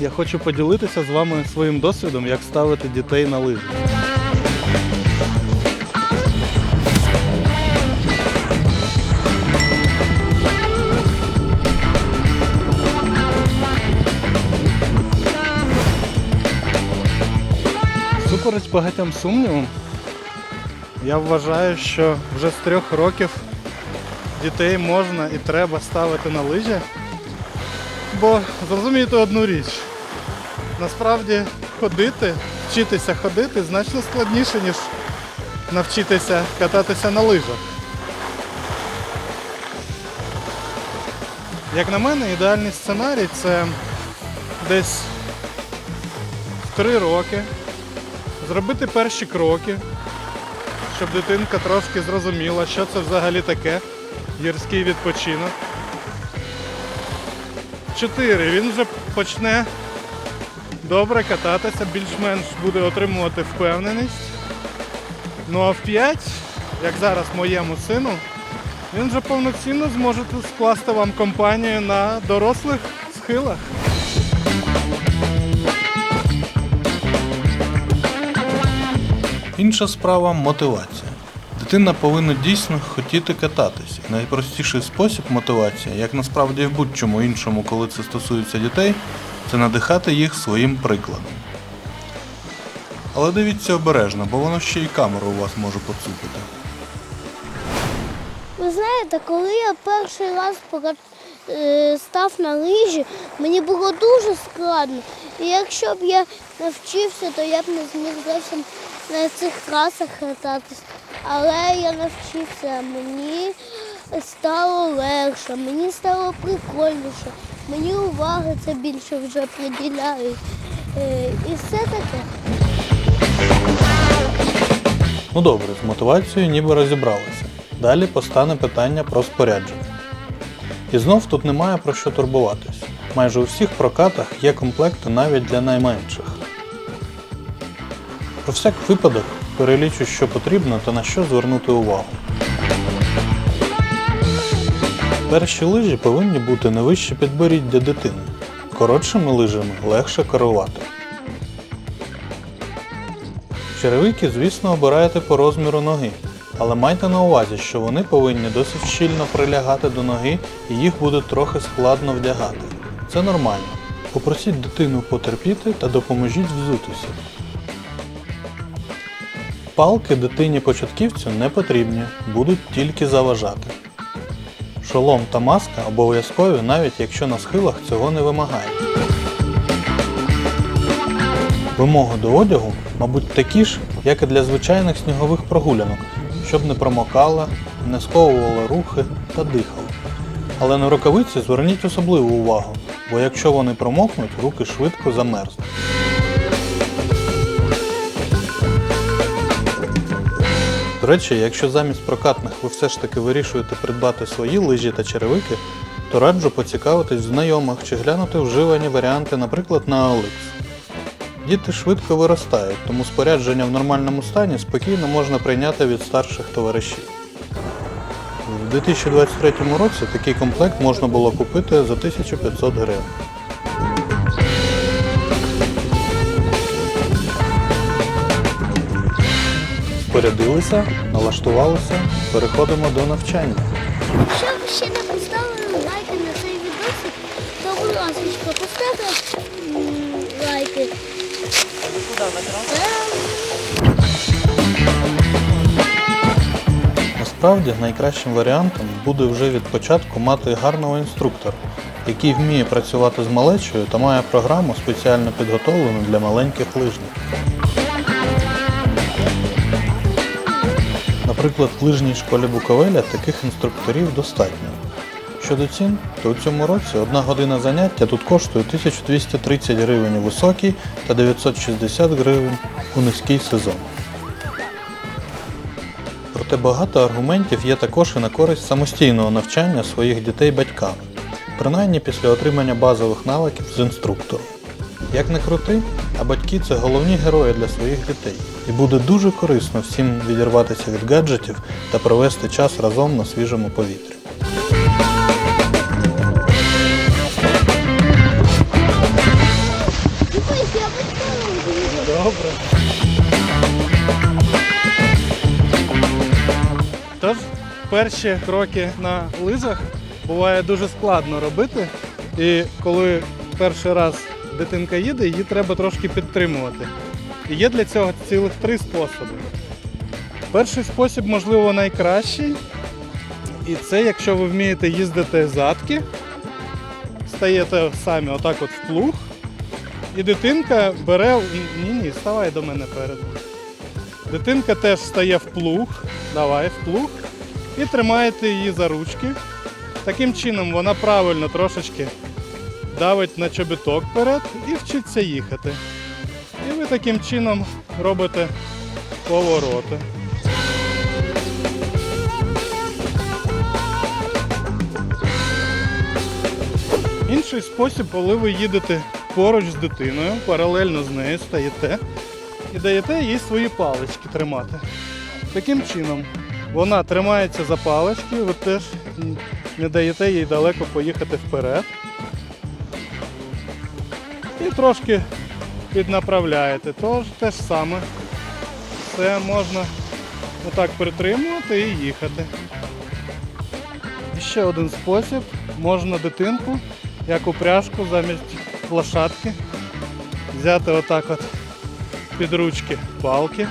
Я хочу поділитися з вами своїм досвідом, як ставити дітей на лижі. Супереч багатьом сумнівам, я вважаю, що вже з трьох років дітей можна і треба ставити на лижі. Бо зрозумійте одну річ. Насправді ходити, вчитися ходити значно складніше, ніж навчитися кататися на лижах. Як на мене, ідеальний сценарій це десь в три роки зробити перші кроки, щоб дитинка трошки зрозуміла, що це взагалі таке гірський відпочинок. Чотири. Він вже почне добре кататися, більш-менш буде отримувати впевненість. Ну а в 5, як зараз моєму сину, він вже повноцінно зможе скласти вам компанію на дорослих схилах. Інша справа мотивація. Дитина повинна дійсно хотіти кататися. Найпростіший спосіб мотивації, як насправді в будь-чому іншому, коли це стосується дітей, це надихати їх своїм прикладом. Але дивіться обережно, бо воно ще й камеру у вас може поцупити. Ви знаєте, коли я перший раз е, став на лижі, мені було дуже складно. І якщо б я навчився, то я б не зміг зовсім на цих трасах кататись. Але я навчився, мені стало легше, мені стало прикольніше, мені уваги це більше вже приділяють. Е, І все таке. Ну добре, з мотивацією ніби розібралися. Далі постане питання про спорядження. І знов тут немає про що турбуватись. Майже у всіх прокатах є комплекти навіть для найменших. Про всяк випадок перелічу, що потрібно та на що звернути увагу. Перші лижі повинні бути не вище підборіддя дитини. Коротшими лижами легше керувати. Черевики, звісно, обираєте по розміру ноги, але майте на увазі, що вони повинні досить щільно прилягати до ноги і їх буде трохи складно вдягати. Це нормально. Попросіть дитину потерпіти та допоможіть взутися. Палки дитині початківцю не потрібні, будуть тільки заважати. Шолом та маска обов'язкові, навіть якщо на схилах цього не вимагають. Вимоги до одягу, мабуть, такі ж, як і для звичайних снігових прогулянок, щоб не промокала, не сковувала рухи та дихала. Але на рукавиці зверніть особливу увагу, бо якщо вони промокнуть, руки швидко замерзнуть. Речі, якщо замість прокатних ви все ж таки вирішуєте придбати свої лижі та черевики, то раджу поцікавитись знайомих чи глянути вживані варіанти, наприклад, на OLX. Діти швидко виростають, тому спорядження в нормальному стані спокійно можна прийняти від старших товаришів. У 2023 році такий комплект можна було купити за 1500 гривень. Спорядилися, налаштувалися, переходимо до навчання. Якщо ви ще не поставили лайки на цей відосик, то будь ласка, поставте лайки. Насправді найкращим варіантом буде вже від початку мати гарного інструктора, який вміє працювати з малечою та має програму спеціально підготовлену для маленьких лижників. Наприклад, в лижній школі Буковеля таких інструкторів достатньо. Щодо цін, то у цьому році одна година заняття тут коштує 1230 гривень у високий та 960 гривень у низький сезон. Проте багато аргументів є також і на користь самостійного навчання своїх дітей батьками, принаймні після отримання базових навиків з інструктором. Як не крути, а батьки це головні герої для своїх дітей. І буде дуже корисно всім відірватися від гаджетів та провести час разом на свіжому повітрі. Тож, перші кроки на лизах буває дуже складно робити. І коли перший раз дитинка їде, її треба трошки підтримувати. І є для цього цілих три способи. Перший спосіб, можливо, найкращий. І це якщо ви вмієте їздити задки, стаєте самі отак от в плуг, і дитинка бере. Ні, ні, ставай до мене перед. Дитинка теж стає в плуг. Давай в плуг. І тримаєте її за ручки. Таким чином вона правильно трошечки давить на чобіток вперед і вчиться їхати. І ви таким чином робите повороти. Інший спосіб, коли ви їдете поруч з дитиною, паралельно з нею стаєте і даєте їй свої палички тримати. Таким чином вона тримається за палички, ви теж не даєте їй далеко поїхати вперед. І трошки піднаправляєте. Тож те ж саме. Все можна отак притримувати і їхати. І ще один спосіб. Можна дитинку, як упряжку замість лошадки, взяти отак от під ручки палки.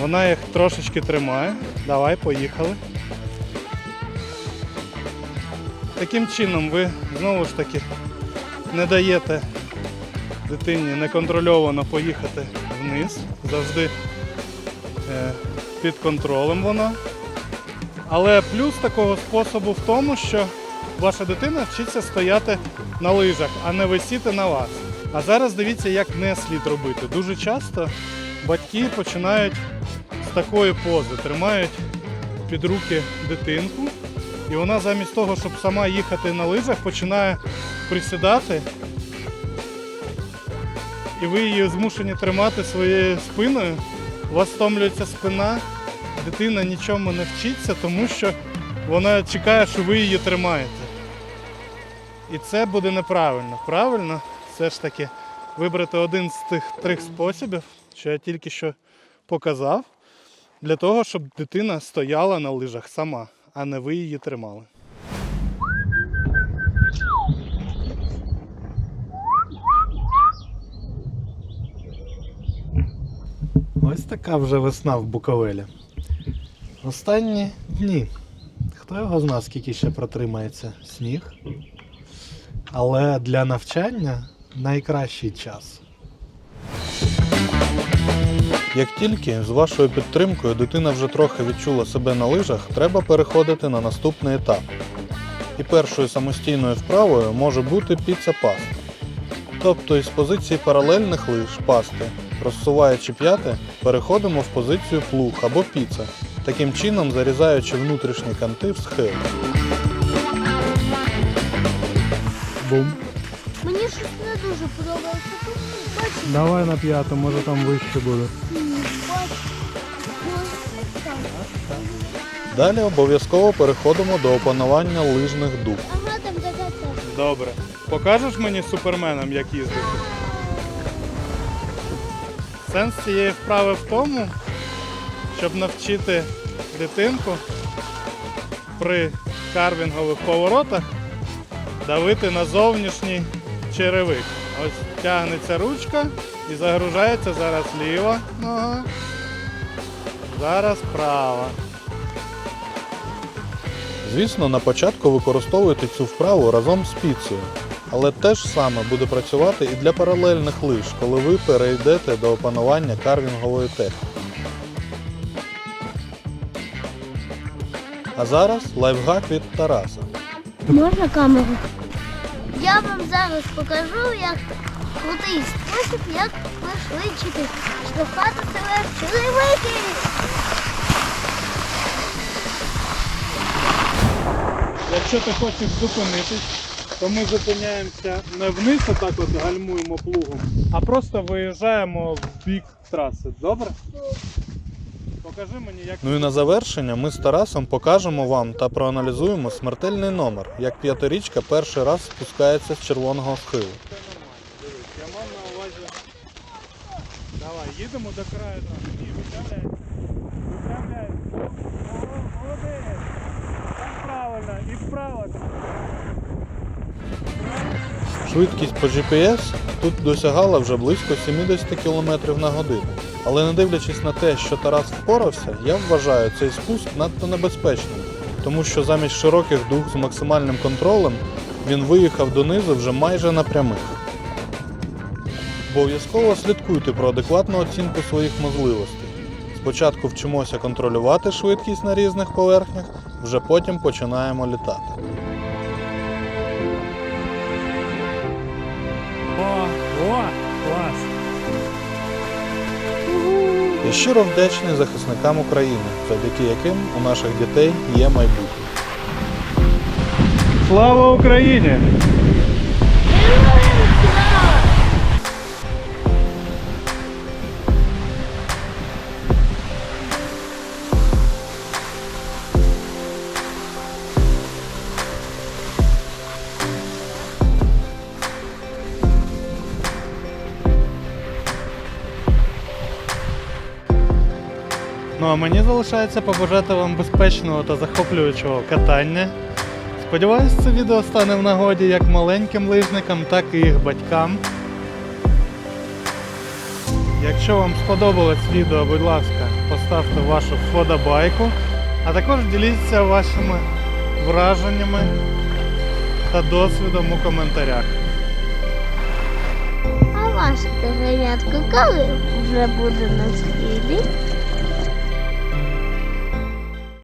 Вона їх трошечки тримає. Давай, поїхали. Таким чином ви знову ж таки не даєте дитині неконтрольовано поїхати вниз. Завжди е, під контролем вона. Але плюс такого способу в тому, що ваша дитина вчиться стояти на лижах, а не висіти на вас. А зараз дивіться, як не слід робити. Дуже часто батьки починають з такої пози, тримають під руки дитинку, і вона замість того, щоб сама їхати на лижах, починає присідати. І ви її змушені тримати своєю спиною. У вас стомлюється спина, дитина нічому не вчиться, тому що вона чекає, що ви її тримаєте. І це буде неправильно. Правильно все ж таки вибрати один з тих трьох способів, що я тільки що показав, для того, щоб дитина стояла на лижах сама, а не ви її тримали. Ось така вже весна в Буковелі. Останні дні. Хто його зна, скільки ще протримається сніг. Але для навчання найкращий час. Як тільки з вашою підтримкою дитина вже трохи відчула себе на лижах, треба переходити на наступний етап. І першою самостійною вправою може бути піца паста. Тобто із позиції паралельних лиж пасти, розсуваючи п'яти, переходимо в позицію плуг або піца, таким чином зарізаючи внутрішні канти в схил. Бум. Мені щось не дуже подобається. Тут бачиш, Давай на п'яту, може там вище буде. бачиш. Ось там. Далі обов'язково переходимо до опанування лижних дуб. Ага, там така теж. Добре. Покажеш мені суперменом, як їздити? Сенс цієї вправи в тому, щоб навчити дитинку при карвінгових поворотах давити на зовнішній черевик. Ось тягнеться ручка і загружається зараз ліва нога, зараз права. Звісно, на початку використовуйте цю вправу разом з піцею. Але те ж саме буде працювати і для паралельних лиж, коли ви перейдете до опанування карвінгової техніки. А зараз лайфхак від Тараса. Можна камеру? Я вам зараз покажу, як крутий спосіб, як пришвидшити штовхати себе в черевики. Якщо ти хочеш зупинитись, то ми зупиняємося не вниз, отак от гальмуємо плугом, а просто виїжджаємо в бік траси. Добре? Покажи мені, як Ну і на завершення ми з Тарасом покажемо вам та проаналізуємо смертельний номер, як п'ятирічка перший раз спускається з червоного схилу. це нормально. Дивись, я мав на увазі. Давай, їдемо до краю траси. Ні, виправляйся. Виправляйся. О, Молодець. вправо. Швидкість по GPS тут досягала вже близько 70 км на годину. Але не дивлячись на те, що Тарас впорався, я вважаю цей спуск надто небезпечним, тому що замість широких дуг з максимальним контролем він виїхав донизу вже майже на прямих. Обов'язково слідкуйте про адекватну оцінку своїх можливостей. Спочатку вчимося контролювати швидкість на різних поверхнях, вже потім починаємо літати. О, о, клас. І щиро вдячний захисникам України, завдяки яким у наших дітей є майбутнє. Слава Україні! А мені залишається побажати вам безпечного та захоплюючого катання. Сподіваюсь, це відео стане в нагоді як маленьким лижникам, так і їх батькам. Якщо вам сподобалось відео, будь ласка, поставте вашу вподобайку, а також діліться вашими враженнями та досвідом у коментарях. А ваше догонятко коли вже буде на схилі?